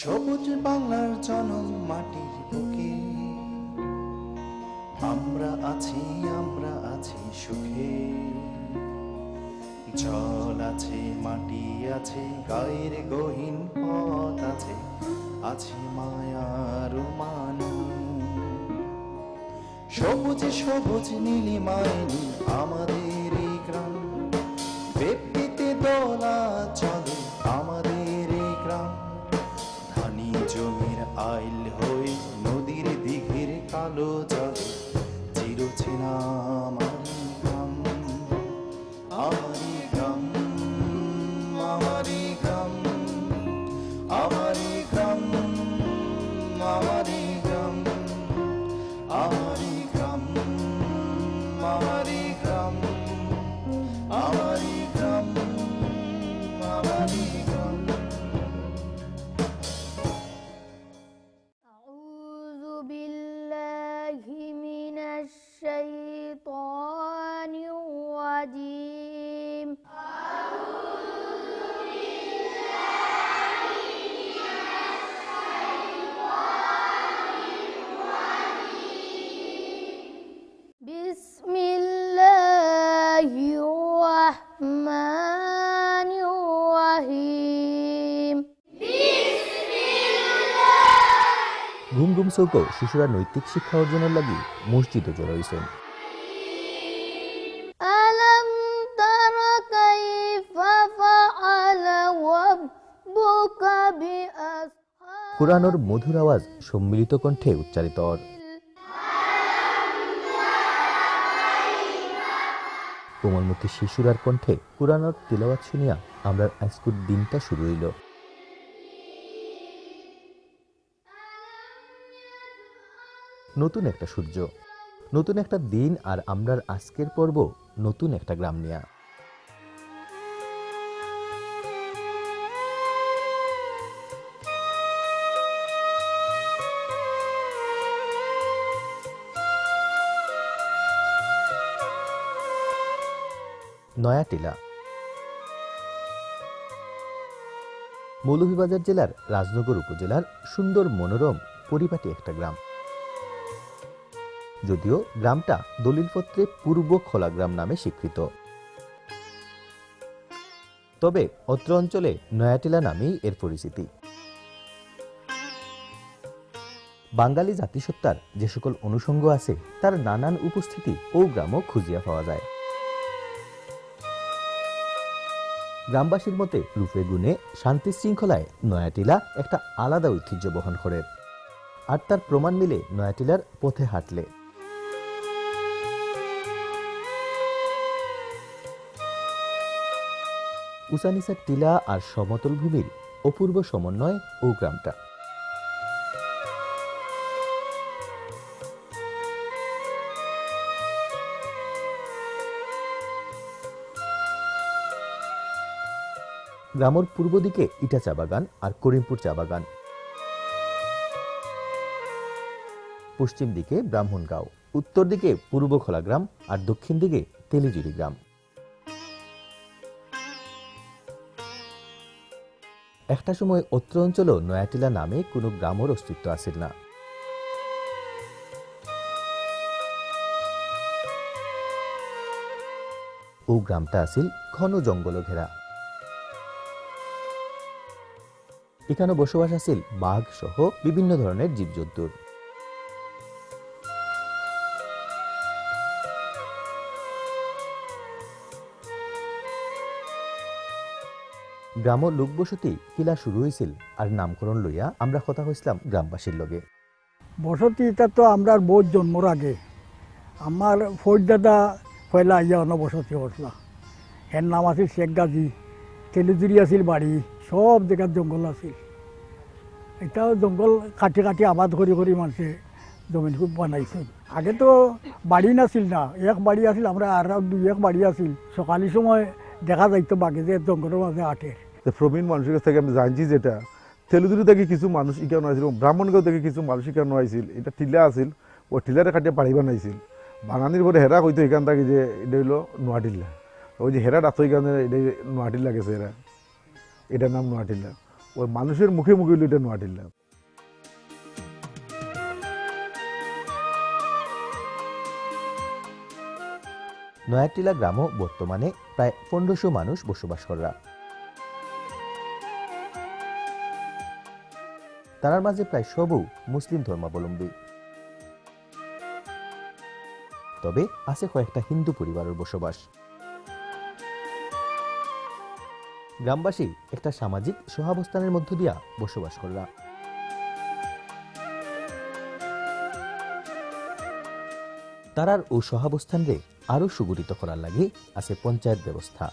সবুজ বাংলার জনম মাটির বুকে। আমরা আছি আমরা আছি সুখে। জল আছে, মাটি আছে, গায়ের গহীন পথ আছে আছে মায়ার মান সবুজ সবুজ নীলিমায় নীল আমাদের গ্রাম। বেপিতে দোলা চলে Tina. চৌকেও শিশুরা নৈতিক শিক্ষা অর্জনের লাগি মসজিদে জড়ো হয়েছেন কোরআনোর মধুর আওয়াজ সম্মিলিত কণ্ঠে উচ্চারিত। কোমলমুখী শিশুরার কণ্ঠে কোরআনোর তিলাওয়াত শুনিয়া আমরা আজকুর দিনটা শুরু হইল। নতুন একটা সূর্য, নতুন একটা দিন আর আমরার আজকের পর্ব নতুন একটা গ্রাম নিয়া। নয়াটিলা। মৌলভীবাজার জেলার রাজনগর উপজেলার সুন্দর মনোরম পরিপাটি একটা গ্রাম। যদিও গ্রামটা দলিলপত্রে পূর্ব খোলাগ্রাম নামে স্বীকৃত। তবে অত্র অঞ্চলে নয়াটিলা নামেই এর পরিচিতি। বাঙালি জাতিসত্তার যে সকল অনুষঙ্গ আছে, তার নানান উপস্থিতি ও গ্রামও খুঁজিয়া পাওয়া যায়। গ্রামবাসীর মতে রূপে গুণে শান্তি শৃঙ্খলায় নয়াটিলা একটা আলাদা ঐতিহ্য বহন করে। আর তার প্রমাণ মিলে নয়াটিলার পথে হাঁটলে। উসানিসা টিলা আর সমতল ভূমির অপূর্ব সমন্বয় ও গ্রামটা। গ্রামের পূর্ব দিকে ইটা চা বাগান আর করিমপুর চা বাগান। পশ্চিম দিকে ব্রাহ্মণগাঁও, উত্তর দিকে পূর্ব খোলাগ্রাম আর দক্ষিণ দিকে তেলিজুরি গ্রাম। একটা সময় অত্র অঞ্চল নয়াটিলা নামে কোনো গ্রামের অস্তিত্ব আসিল না। ও গ্রামটা আসিল ঘন জঙ্গল ঘেরা। এখানে বসবাস আসিল বাঘ সহ বিভিন্ন ধরনের জীবজন্তুর। গ্রাম লোকবসতি কিলা শুরু হয়েছিল আর নামকরণ লইয়া আমরা কথা হইছিলাম গ্রামবাসীর লগে। বসতি এটা তো আমরা বহুত জন্মর আগে। আমার দাদা পয়লা আইয়া অন্য বসতি করছিল। এর নাম আছিল শেখ গাজী, তেলুজুরি আছিল বাড়ি, সব জায়গার জঙ্গল আছিল। এটাও জঙ্গল কাটি কাটি আবাদ কৰি কৰি মানুষে জমিন খুব বানাইছে। আগে তো বাড়ি নাছিল না, এক বাড়ি আছিল, আমরা আর দুই এক বাড়ি আছিল। সকালের সময় দেখা যাইতো বাকি যে জঙ্গলের মাঝে আটে। তো প্রবীণ মানুষের কাছ থেকে আমি জানছি যেটা তেলুদুরি থেকে কিছু মানুষ ইকানো আসছিল ব্রাহ্মণগাঁও থেকে কিছু মানুষ ইকানো আইছিল এটা টিলা আছিল, ও টিলারে কাটিয়ে বাড়ি বানাইছিল। বানানির পরে হেরা কইতো এখান থেকে যে এটা হইল নোয়াটিল্লা ওই যে হেরা ডাক্তার এখানে এটা নোয়াটিল্লা গেছে এরা এটার নাম নোয়াটিল্লা ওই মানুষের মুখে মুখে হইল এটা নোয়াটিল্লা নয়াটিলা গ্রামও বর্তমানে প্রায় পনেরোশো মানুষ বসবাস করা। তারার মাঝে প্রায় সবও মুসলিম ধর্মাবলম্বী। তবে আছে কয়েকটা হিন্দু পরিবারের বসবাস। গ্রামবাসী একটা সামাজিক সহাবস্থানের মধ্য দিয়া বসবাস করা তারার ও সহাবস্থানরে আরও সুগঠিত করার লাগে আছে পঞ্চায়েত ব্যবস্থা।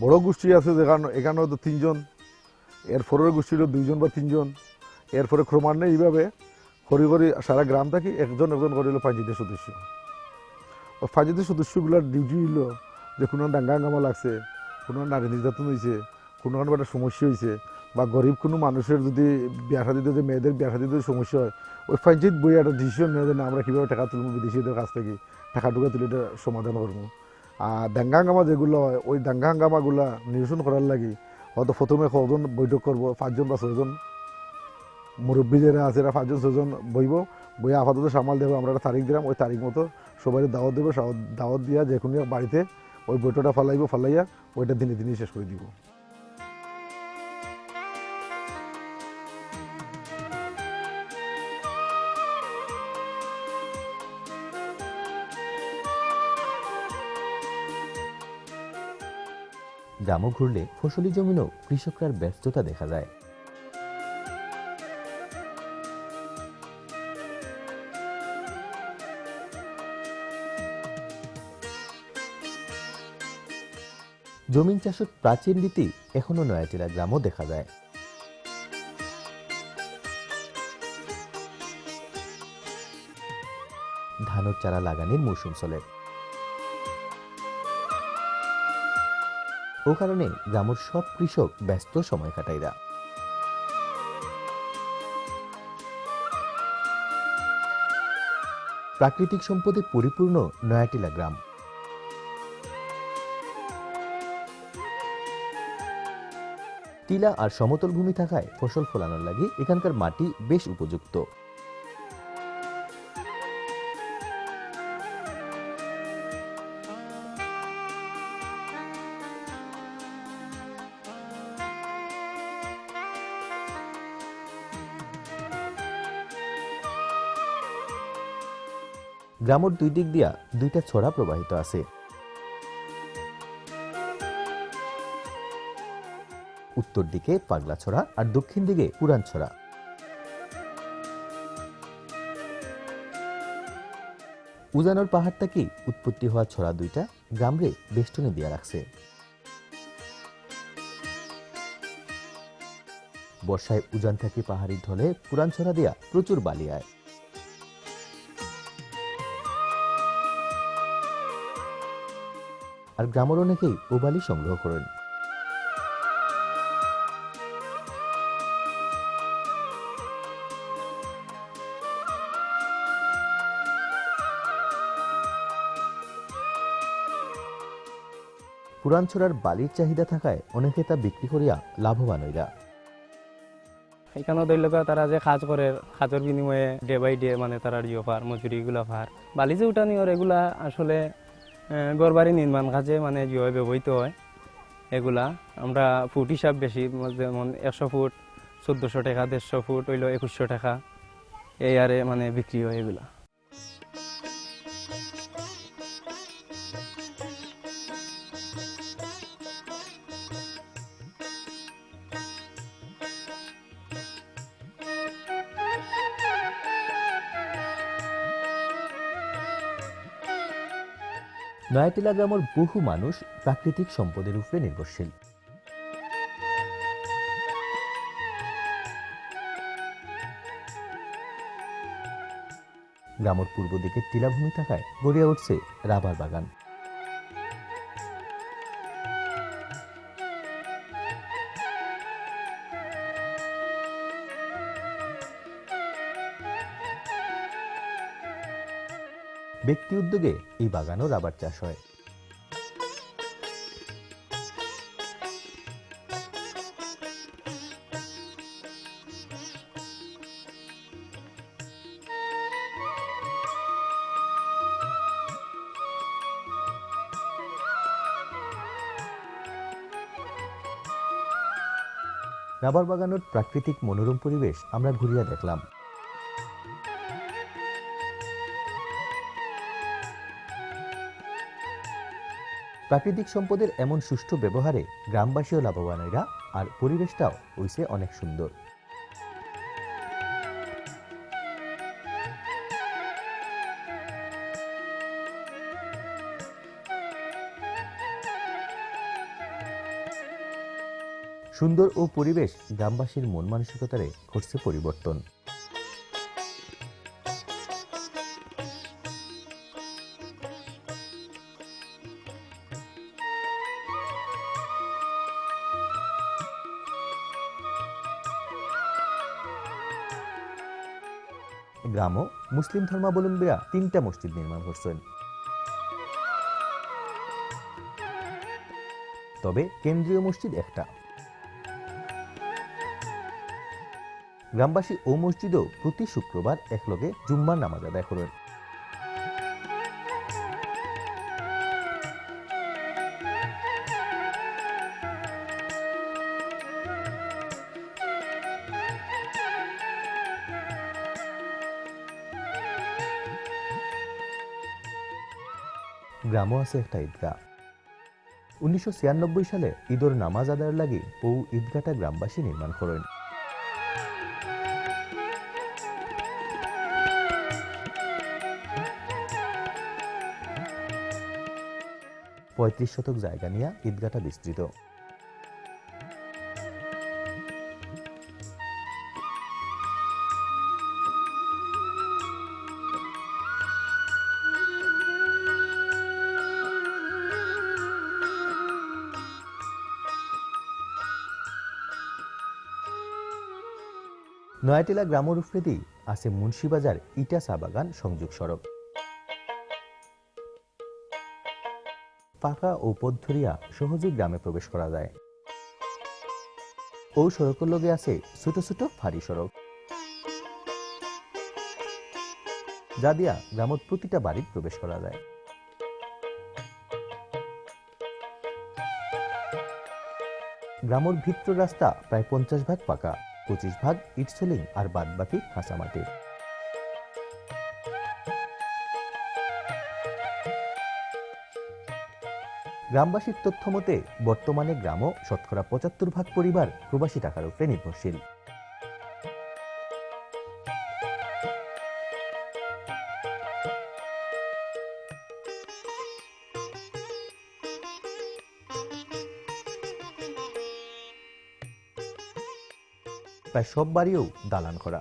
বড় গোষ্ঠী আছে যেখানে এখানে তো তিনজন। এর পরের গোষ্ঠী হলো দুইজন বা তিনজন। এরপরে ক্রমান্বয়ে এইভাবে করি করি সারা গ্রাম থাকি একজন একজন করে হলো পাঁচিতের সদস্য। ও পাঁচিতের সদস্যগুলোর ডিউটি হইল যে কোনো ডাঙ্গা হাঙ্গামা লাগছে, কোনো নারী নির্যাতন হয়েছে কোনো কোনো একটা সমস্যা হয়েছে বা গরিব কোনো মানুষের যদি বিয়া দিতে যে মেয়েদের বিয়া দিতে সমস্যা হয়, ওই পঞ্চায়েত বই একটা ডিসিশন নেওয়া যে না, আমরা কীভাবে টাকা তুলবো বিদেশিদের কাছ থেকে, টাকা টুকা তুলে এটা সমাধান করব। আর দাঙ্গা হাঙ্গামা যেগুলো হয়, ওই দাঙ্গা হাঙ্গামাগুলা নিরসন করার লাগে, হয়তো প্রথমে কজন বৈঠক করব, পাঁচজন বা ছয়জন মুরব্বী যারা আছে, এরা পাঁচজন ছজন বইব। বইয়ে আপাতত সামাল দেবো, আমরা একটা তারিখ দিলাম, ওই তারিখ মতো সবাই দাওয়াত দেবো দাওয়াত দিয়া যে কোনো বাড়িতে ওই বইটা ফালাইব, ফালাইয়া ওইটা দিনে দিনে শেষ করে দিব। গ্রামও ঘুরলে ফসলি জমিনও কৃষকরার ব্যস্ততা দেখা যায়। জমিন চাষের প্রাচীন রীতি এখনও নয়াটিলা গ্রামও দেখা যায়। ধানের চারা লাগানির মৌসুম চলে। ও কারণে গ্রামের সব কৃষক ব্যস্ত সময় কাটাইরা প্রাকৃতিক সম্পদে পরিপূর্ণ নয়াটিলা গ্রাম। টিলা আর সমতল ভূমি থাকায় ফসল ফলানোর লাগে এখানকার মাটি বেশ উপযুক্ত। গ্রামের দুই দিক দিয়া দুইটা ছড়া প্রবাহিত আছে। উত্তর দিকে পাগলা ছড়া আর দক্ষিণ দিকে পুরান ছড়া। উজানোর পাহাড় থেকে উৎপত্তি হওয়া ছড়া দুইটা? গ্রামরে বেষ্টনে দিয়া রাখছে। বর্ষায় উজান থেকে পাহাড়ি ঢলে পুরান ছড়া দিয়া প্রচুর বালি আয়। আর গ্রামের অনেকেই ও বালি সংগ্রহ করেন। পুরানছড়ার বালির চাহিদা থাকায় অনেকে তা বিক্রি করিয়া লাভবান হইরা এখানেও ধরল তারা যে কাজ করে কাজের বিনিময়ে ডে বাই ডে মানে তারা ইয়ে পার, মজুরিগুলা পার। বালি যে উঠানি ওর, এগুলা আসলে গড়বাড়ি নির্মাণ কাজে মানে ইয়ে ব্যবহৃত হয়, এগুলা আমরা ফুট হিসাব বেশি, যেমন একশো ফুট, চোদ্দোশো টাকা, দেড়শো ফুট, হইল একুশশো টাকা, এই আরে মানে বিক্রি হয় এগুলা। নয়াটিলা গ্রামের বহু মানুষ প্রাকৃতিক সম্পদের উপরে নির্ভরশীল। গ্রামের পূর্ব দিকে টিলাভূমি থাকায় গড়িয়া উঠছে রাবার বাগান। ব্যক্তি উদ্যোগে এই বাগানও রাবার চাষ হয়। রাবার বাগানের প্রাকৃতিক মনোরম পরিবেশ আমরা ঘুরিয়া দেখলাম। প্রাকৃতিক সম্পদের এমন সুষ্ঠু ব্যবহারে গ্রামবাসীও লাভবান হইরা আর পরিবেশটাও হইছে অনেক সুন্দর। সুন্দর ও পরিবেশ গ্রামবাসীর মন মানসিকতারে ঘটছে পরিবর্তন। গ্রামও মুসলিম ধর্মাবলম্বীরা তিনটা মসজিদ নির্মাণ করছেন। তবে কেন্দ্রীয় মসজিদ একটা। গ্রামবাসী ও মসজিদও প্রতি শুক্রবার একলগে জুম্মার নামাজ আদায় করেন। গ্রামও আছে একটা ঈদগাহ। উনিশশো ছিয়ানব্বই সালে ঈদর নামাজ আদায়ের লাগে ও ঈদগাটা গ্রামবাসী নির্মাণ করেন। পঁয়ত্রিশ শতক জায়গা নিয়ে ঈদগাটা বিস্তৃত। নয়াটিলা গ্রামের উপরেদি আছে মুন্সিবাজার ইটা চা বাগান সংযোগ সড়ক। পাকা ও পথধরিয়া সহজেই গ্রামে প্রবেশ করা যায়। ও সড়কের লগে আছে ছোট ছোট ফাঁড়ি সড়ক। যা দিয়া গ্রামের প্রতিটা বাড়ির প্রবেশ করা যায়। গ্রামের ভিত্র রাস্তা প্রায় পঞ্চাশ ভাগ পাকা। পঁচিশ ভাগ ইটসলিং আর বাদ বাকি মাটির গ্রামবাসীর তথ্য মতে, বর্তমানে গ্রামও শতকরা পঁচাত্তর ভাগ পরিবার প্রবাসী টাকার উপরে নির্ভরশীল। প্রায় সব বাড়িও দালান করা।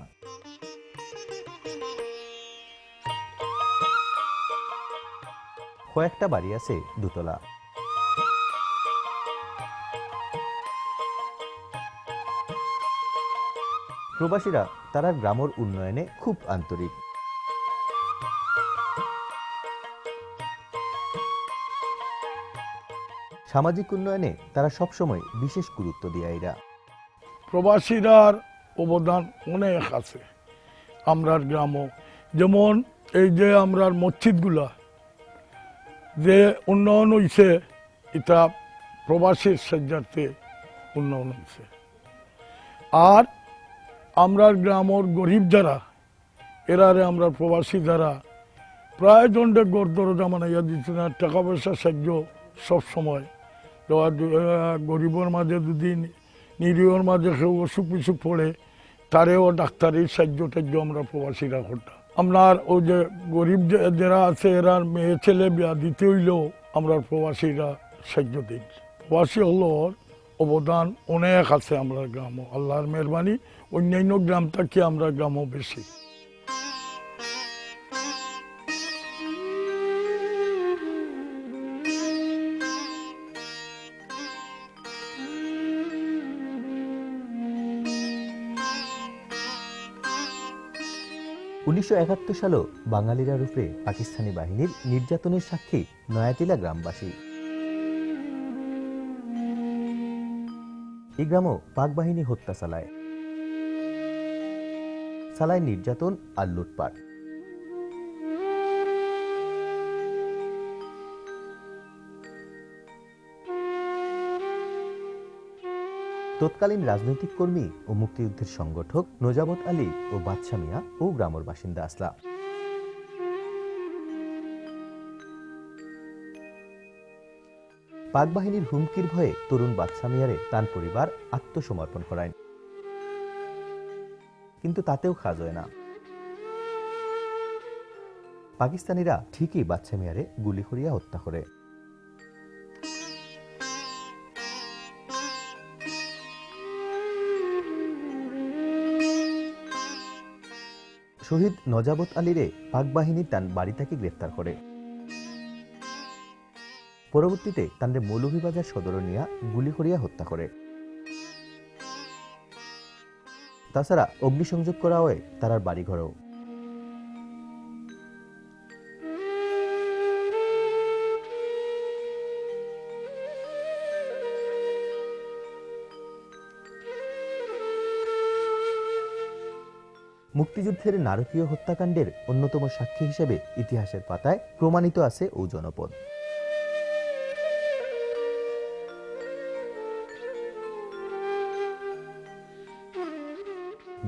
কয়েকটা বাড়ি আছে দুতলা। প্রবাসীরা তারা গ্রামের উন্নয়নে খুব আন্তরিক। সামাজিক উন্নয়নে তারা সবসময় বিশেষ গুরুত্ব দিয়ে এরা। প্রবাসীরার অবদান অনেক আছে। আমরার গ্রামও। যেমন এই যে আমরার মসজিদগুলা, যে উন্নয়ন হইছে, এটা প্রবাসীর সাহায্যার্থে উন্নয়ন হয়েছে আর আমরার গ্রামর গরিব যারা, এরারে আমরা প্রবাসী যারা, প্রায় জনটা গড় দরজা মানাইয়া দিচ্ছে না, টাকা পয়সা সাহায্য সবসময়। গরিবর মাঝে দুদিন নিরীহর মাঝে কেউ অসুখ বিসুখ পড়ে, তারেও ডাক্তারের সাহায্য টাহ্য আমরা প্রবাসীরা করতাম। আপনার ওই যে গরিব যারা আছে, এরা মেয়ে ছেলে বিয়া দিতে হইলেও আমরা প্রবাসীরা সাহায্য দিই। প্রবাসী হলো অবদান অনেক আছে আমরা গ্রাম। আল্লাহর মেহরবানি অন্যান্য গ্রাম থেকে আমরা গ্রামও বেশি। উনিশশো একাত্তর বাঙালিরা রূপে পাকিস্তানি বাহিনীর নির্যাতনের সাক্ষী নয়াটিলা গ্রামবাসী। এই গ্রামও পাক বাহিনী হত্যা চালায়। চালায় নির্যাতন আর লুটপাট। তৎকালীন রাজনৈতিক কর্মী ও মুক্তিযুদ্ধের সংগঠক নজাবত আলী ও বাদশা মিয়া ও গ্রামের বাসিন্দা আসলা পাক বাহিনীর হুমকির ভয়ে তরুণ বাদশা মিয়ারে তার পরিবার আত্মসমর্পণ করায়। কিন্তু তাতেও খাজ হয় না। পাকিস্তানিরা ঠিকই বাচ্চা মিয়ারে গুলি করিয়া হত্যা করে। শহীদ নজাবত আলীরে পাক বাহিনী তার বাড়ি থেকে গ্রেফতার করে। পরবর্তীতে তাদের মৌলভীবাজার সদর নিয়া গুলি করিয়া হত্যা করে। তাছাড়া অগ্নিসংযোগ করা হয় তারার বাড়িঘরেও। মুক্তিযুদ্ধের নারকীয় হত্যাকাণ্ডের অন্যতম সাক্ষী হিসেবে ইতিহাসের পাতায় প্রমাণিত আছে ও জনপদ।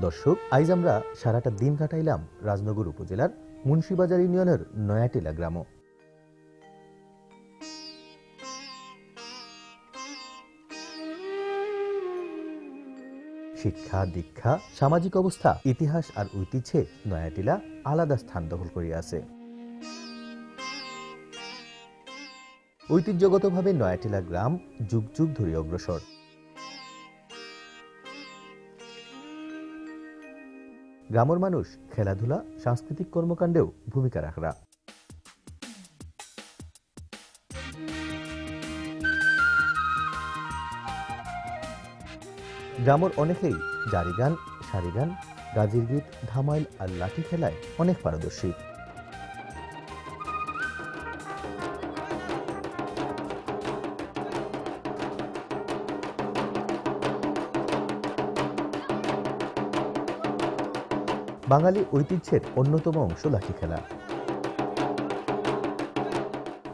দর্শক, আইজ আমরা সারাটা দিন কাটাইলাম রাজনগর উপজেলার মুন্সিবাজার ইউনিয়নের নয়াটিলা গ্রাম। শিক্ষা, দীক্ষা, সামাজিক অবস্থা, ইতিহাস আর ঐতিহ্যে নয়াটিলা আলাদা স্থান দখল করিয়া আছে। ঐতিহ্যগতভাবে নয়াটিলা গ্রাম যুগ যুগ ধরে অগ্রসর। গ্রামের মানুষ খেলাধুলা, সাংস্কৃতিক কর্মকাণ্ডেও ভূমিকা রাখরা। গ্রামের অনেকেই জারি গান, সারি গান, গাজির গীত, ধামাইল আর লাঠি খেলায় অনেক পারদর্শী। বাঙালি ঐতিহ্যের অন্যতম অংশ লাঠি খেলা।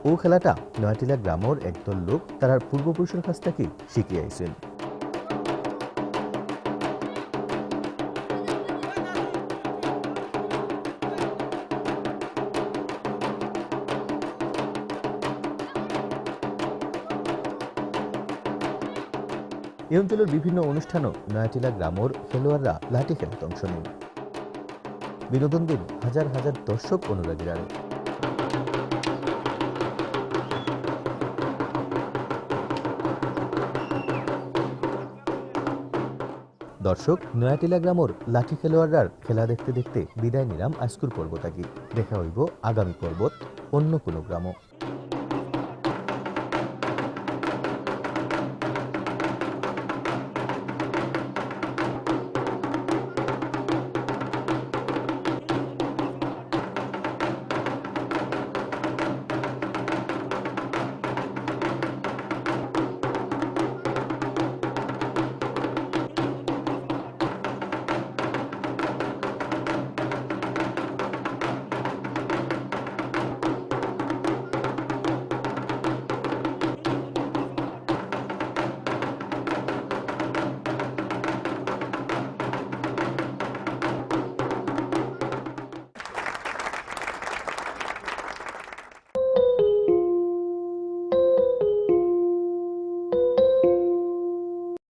ও খেলাটা নয়াটিলা গ্রামের একদল লোক তার পূর্বপুরুষের কাছ থেকে শিখিয়ে আইছেন। এই অঞ্চলের বিভিন্ন অনুষ্ঠানও নয়াটিলা গ্রামের খেলোয়াড়রা লাঠি খেলাতে অংশ নেন। বিনোদন দিন হাজার হাজার দর্শক অনুরাগীরা। দর্শক, নয়াটিলা গ্রামর লাঠি খেলোয়াড়রার খেলা দেখতে দেখতে বিদায় নিলাম আজকুর পর্বতাকি দেখা হইব আগামী পর্বত অন্য কোনো গ্রামও